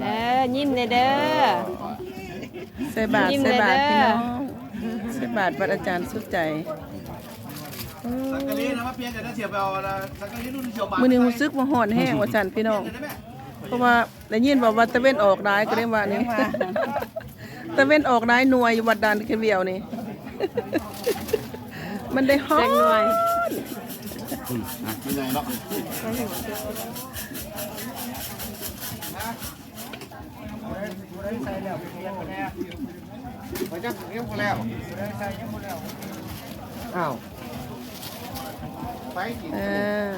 เด้อยิ้มเลยเด้อใส่บาทยิ้มใส่เลยบาทเด้อพี่น้องใส่บาทวัดอาจารย์สุดใจสังกะรีนะว่าเปลี่ยนจากนั้นเสียไปเอาละสังกะรีรุ่นเสียวบาทมื้อนี้รู้สึกว่าฮ้อนแห้งว่าจันพี่น้องเพราะว่าได้ยินว่าวัดตะเวนออกร้ายก็เลยว่านี่ตะเวนออกร้ายหน่วยอยู่วัดดานเกเวียวนี่มันได้ฮ้อจันงหน่อย ไม่ใหญ่หรอกไปจังเรียกแล้วอ้าวไปกินเออ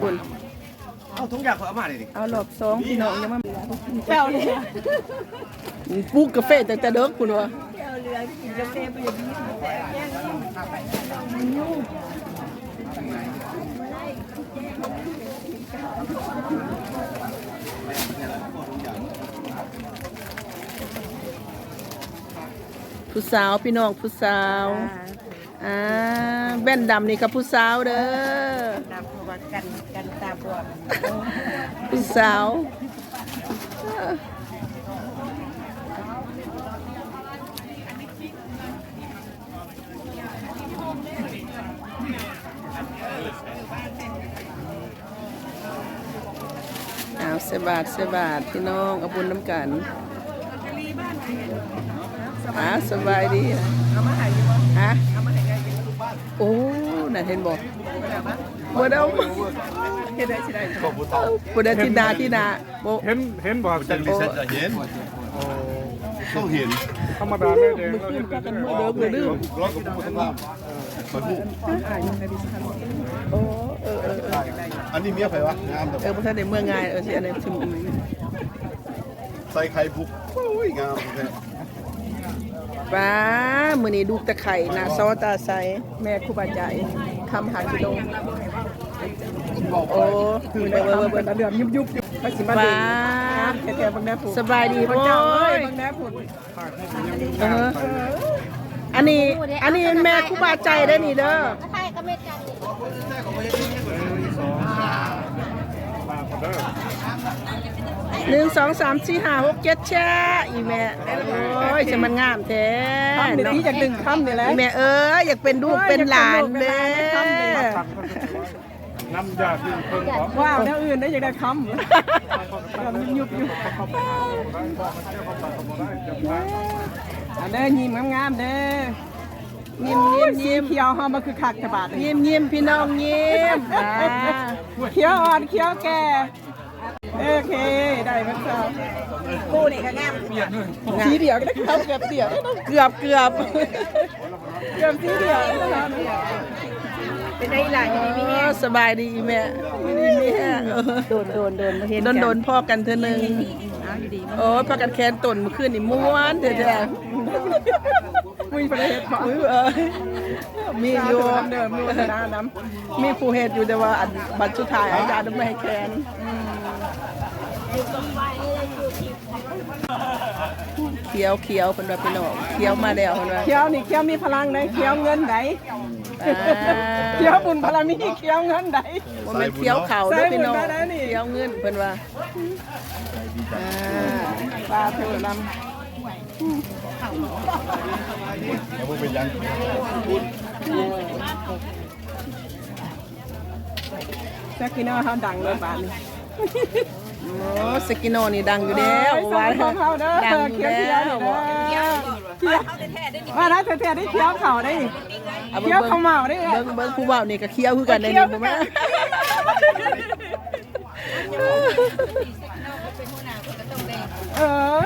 คุณเอาทุกอย่างเอามาเลยดิเอารอบสองพี่น้องยังมาเจ้าเนี่ยปลูกกาแฟแต่แต่เด็กคุณวะ ผู้สาวพี่น้องผู้สาวอ่าแว่นดำนี่กับผู้สาวเด้อตาบวมกันกันตาบวมผู้สาวเอาเสบาทเสบาทพี่น้องเอาบุญน้ำกัน อ่าสบายดีเอามาให้ฮะโอ้น่ะเห็นบอกบ่ได้เอาเฮ็ดได้สิได้บ่ได้ที่นาที่นาบ่เห็นเห็นบ่จังดิเซ็ตจะเห็นต้องเห็นธรรมดาแม่แดงมึงเราคืเห็อนพากันมือเดิมเลยดื้อร้อยกับผู้ทั้งล่างมาผู้โอ้เออเออเอออันนี้เมียใครวะงามแต่เออบ่ทันได้เมื่อง่ายเออสิอันนี้ชิมใส่ไข่พุกโอ้ยงามแท้ ป้ามื้อนี้ดูกตะไคร่หน้าซอตาใสแม่ครูบาใจคำหากิโลโอ้คือได้คำเป็นเดือมยุบยุบป้าแถวบางนาผูสบายดีบ่เจ้าโอ้เอ้ยยบางนาผูเอออันนี้อันนี้แม่ครูบาใจได้อนี่เด้อใช่ก็ไม่กัน หนึ่งสองสามสี่ห้าหกเจ็ดแช่อีแม่โอ้ยจะมันงามแท้คำเดี๋ยวนี้จากดึงคำนี่แหละอีแม่เอ้ยอยากเป็นลูกเป็นหลานเด้น้ำยาที่เพิ่งขอว้าวแนวอื่นได้อยากได้คำคำยุบยุบอันเด้อยิ้มงามๆเด้อยิ้มยิ้มยิ้มเขียวหอมมันคือคักกระบาดยิ้มยิ้มพี่น้องยิ้มอ่าเขียวอ่อนเขียวแก่ โอเค ได้มันเจ้าคู่นี่ก็งามสีเดียวก็ได้เข้าเกือบเดียวเกือบเกือบเกือบสีเดียวเป็นไงล่ะอยู่ดีเออสบายดีอีแม่ดีแม่เออโดนโดนโดนมาเห็นโดนโดนพ่อกันเธอหนึ่งโอ้ยพากันแคนตนเมื่อคืนนี่ม้วนแท้มุ้ยประเทศๆอุ้ย เอ้ยมีอยู่เดิมมือหน้าน้มีผู้เหตุอยู่แต่ว่าอันบัตรสุดท้ายอาจารย์ไม่ให้แคนเขียวเขียวเป็นว่าพี่น้องเขียวมาแล้วเป็นว่าำเขียวนี่เขียวมีพลังไหนเขียวเงินไหนอ่าเขียวบุญพลังมีเขียวเงินไหนว่ามันเขียวเข่าด้วยพี่น้องใส่บุญมาแล้วนี่เขียวเงินเพิ่นว่าอ่าปลาเถื่อน แล้วมึงเป็นยังำแจ็คกินเนอร์เขาดังเลยป่านนี้โอ้สกินโนนี่ดังอยู่แล้วว่าว่าของเขาเด้อดังอยู่เขียวแล้เขียววนี่เด้อเขียวว่าแล้วแท้ๆได้เขียวเข่าได้นี่อาเขียวเข่าเมาได้เบิ่งเบิ่งผู้เว้านี่ก็เคี้ยวคือกันได้นี่บ่แม่เออ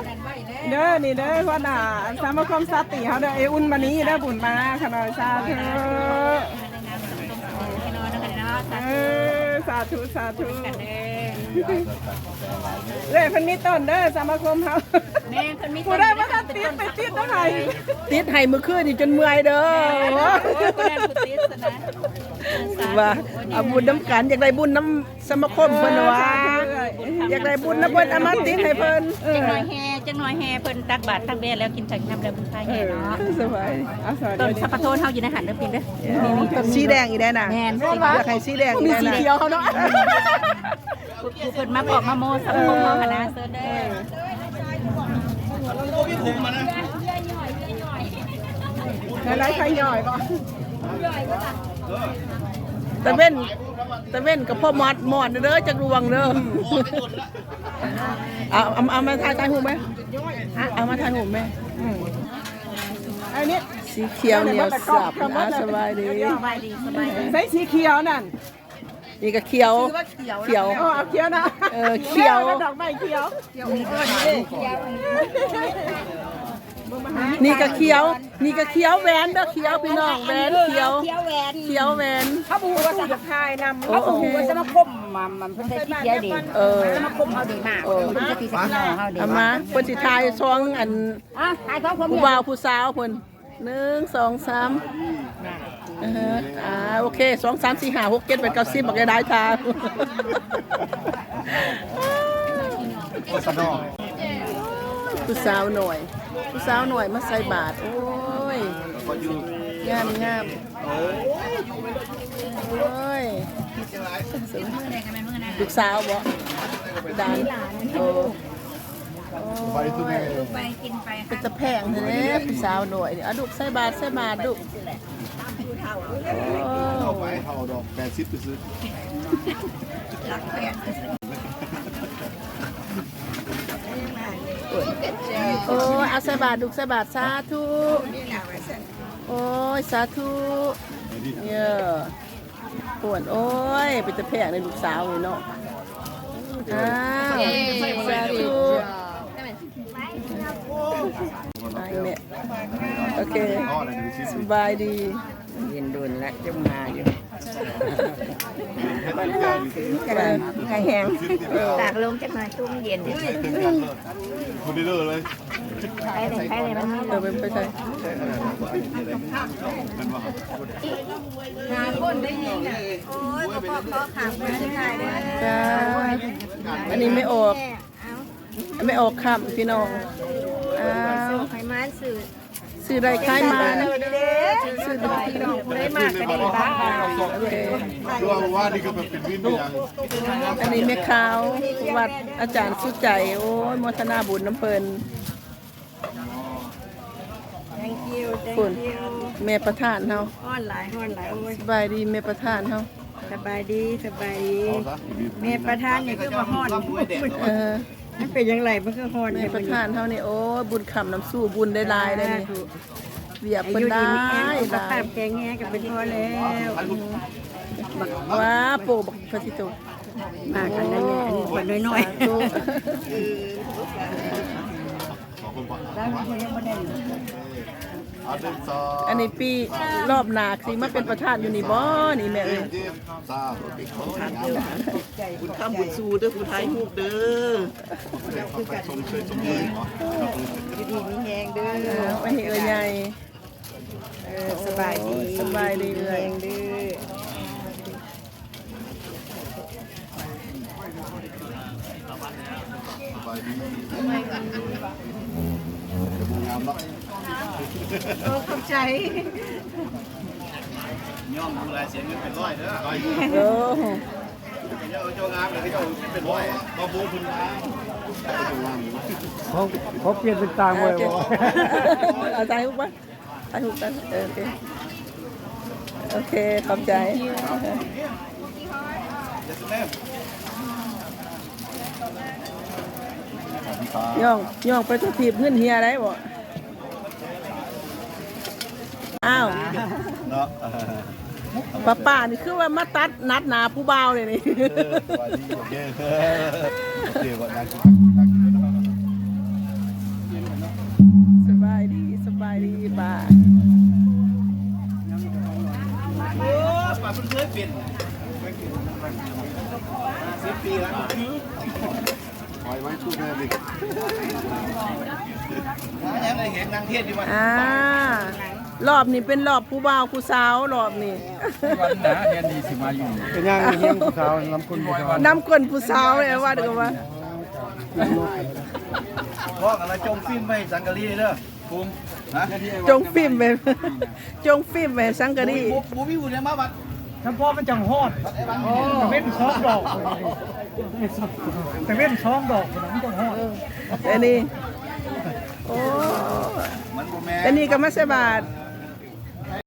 เด้อนี่เด้อว่าน่ะสามัคมสติเขาเด้อเออุ่นมานี้เด้อบุญมาขนาดชาเธอเออสาธุสาธุเลยเพิ่นมีต้นเด้อสามัคมเฮาแม่คนมีผู้ได้มาติดไปติดเท่าไหร่ติดให้มื้อคืนนี่จนเมื่อยเด้อว่าเอาบุญน้ำกันอยากได้บุญน้ำสมาคมเพิ่นว่าอยากได้บุญน้ำเพิ่นอามาติดให้เพิ่นจังหน่อยแห่ จังน้อยแห่เพิ่นตักบาตรตักเบียร์แล้วกินถึงน้ำแล้วบุญพายเอแห่อเนาะสบายเอาสวัสต้นดีสัพพะโทนเฮาอยู่ในหันเด้อพี่เด้อนี่นี่ต้นสีแดงอีได้น่ะแม่นอยากให้สีแดงอีมีได้สีน่ะเขียวเขาเนาะผู้เพิ่นมาบอกมาโมสัพพะเฮาคณะเซิร์เด้อโอ้พี่คุมมานะหลายๆใครย่อยบ่ตะเว้นตะเว้นกับพ่อมอดมอดเด้อจักรวงเด้อ เอาเอาเอามาถ่ายถ่ายหูปไหมเอามาถ่ายหูปไหมอันนี้สีเขียวเหนียวสับนะสบายดีสบายดีสบายดีใส่สีเขียวนั่นนี่ก็เขียวเขียวอ๋อเอาเขียวนะเออเขียวแม่เป็นดอกไม้เขียว นี่ก็เขียว นี่ก็เขียวแหวนเด้อเขียวพี่น้องแหวนเขียวเขียวแหวนเขียวแหวนเขาบูว่าจะทายนำโอ้โอเคสมาคมมันมันเพิ่นได้ที่เขียวดีเออสมาคมเฮาดีมากเพิ่นจะตีสักหน่อเฮาดีเอามาเพิ่นสิทายซองอันอะทายของผมผู้บ่าวผู้สาวเพิ่นหนึ่งสองสามเอออ่าโอเคสองสามสี่ห้าหกเจ็ดแปดเก้าสิบบักได้ทาโอ้สนองผู้สาวหน่อย ผู้สาวหน่อยมาใส่บาทโอ้ยงามงามโอ้ยลูกสาวบ่ดานโอ้ไปทุกไปกินไปเป็นตะแพงแท้ๆผู้สาวหน่อยนี่อะลูกใส่บาทใส่บาทลูกโอ้เอาไปเอาดอกแปดสิบไปซื้อ โอ้ยเอาใส่บาทลูกใส่บาทสาธุโอ้ยสาธุเนี่ยปวดโอ้ยเป็นตะแพงในลูกสาวเลยเนาะอ้าวสาธุไปแม่โอเคสบายดีเย็นดุนและจงมาอยู่ ไข่แห้งเออตากลงจักหน่อยตุ้มเย็นดิคนดีเลยไปเลยไปเลยมันมีเออเป็นไปใช่เป็นว่าจ้าอันนี้ไม่ออก ไม่ออกคำพี่น้องอ้าวไขมันสื่อ ซื้อได้คายมานะซื้อได้ได้มากก็ด้บ้างโอเคดูว่านี่ก็เป็นวินไปยังอันนี้แม่ขาววัดอาจารย์สุใจโอ้ยมทนาบุญน้ำเปิน thank you คุณแม่ประธานเฮาฮ้อนหลายฮ้อนหลายโอ้ยสบายดีแม่ประธานเฮาสบายดีสบายดีเอาซะ แม่ประธานนี่คือว่าฮ้อนเออ มันเป็นยังไงมันคือฮ้อนแม่ประธานเฮานี่โอ้ยบุญคำน้ำสู้บุญได้หลายได้นี่เวียบอาเพิ่นยุได้ดีมีแห้งสุขหลาภายพแข็งแรงก็เป็นพอแล้วว้าโปบักพระทิโตมากกันนั่นแหละอันนี้คนน้อยสาธุขอบคุณป่ะๆ อันนี้ปีรอบหนาสิมาเป็นประธานอยู่นี่บ่นี่แม่เอ้ยเจ็บสามปิดเขางามบุญสูเด้อผู้ไทยฮูกเด้อดีมีแหงเด้อไว้ให้เอ้ยใหญ่เออสบายดีสบายดีเอ้ยแห้งเด้อไปดี งามเนาะโอ้เข้าใจย่อมดูแลเสียเงินเป็นร้อยเด้อโอ้เจ้าเจ้างามเลยเจ้าเป็นร้อยก็บูคุณมาเจ้างามเขาเขาเปลี่ยนเป็นต่างไว้บ่เอาใจฮุกปะใจฮุกกันโอเคโอเคขอบใจย่องย่องไปทุกทีบเงินเฮียได้บ่ อ้าวเนาะป้าป้านี่คือว่ามาตัดนัดหนาผู้บ่าวเลยนี่สบายดีโอเคโอเควันนั้นสบายดีสบายดีป้าโอ้ป่าเพิ่งเคยเปลี่ยนสิบปีแล้วปล่อยไว้ชูแม่ดิยังได้เห็นนางเทศอยู่วันอ่า รอบนี้เป็นรอบผู้บ่าวผู้สาวรอบนี้วันหนาแทนดีสิมาอยู่เป็นยังเฮียงผู้สาวน้ำคุณผู้สาวน้ำก้นผู้สาวเลยว่าเดี๋ยวว่าพ่อกันแล้วจงฟิล์มไปสังกะรีเด้อภูมิฮะจงฟิล์มไปจงฟิล์มไปสังกะรีบูบูมีบุญเนี่ยมาบัดถ้าพ่อมันจังฮอดแต่เว้นช้อมดอกแต่เว้นช้อมดอกมันจังฮอดแต่นี่โอ้มันบ่แม่แต่นี่ก็มาใส่บาทเ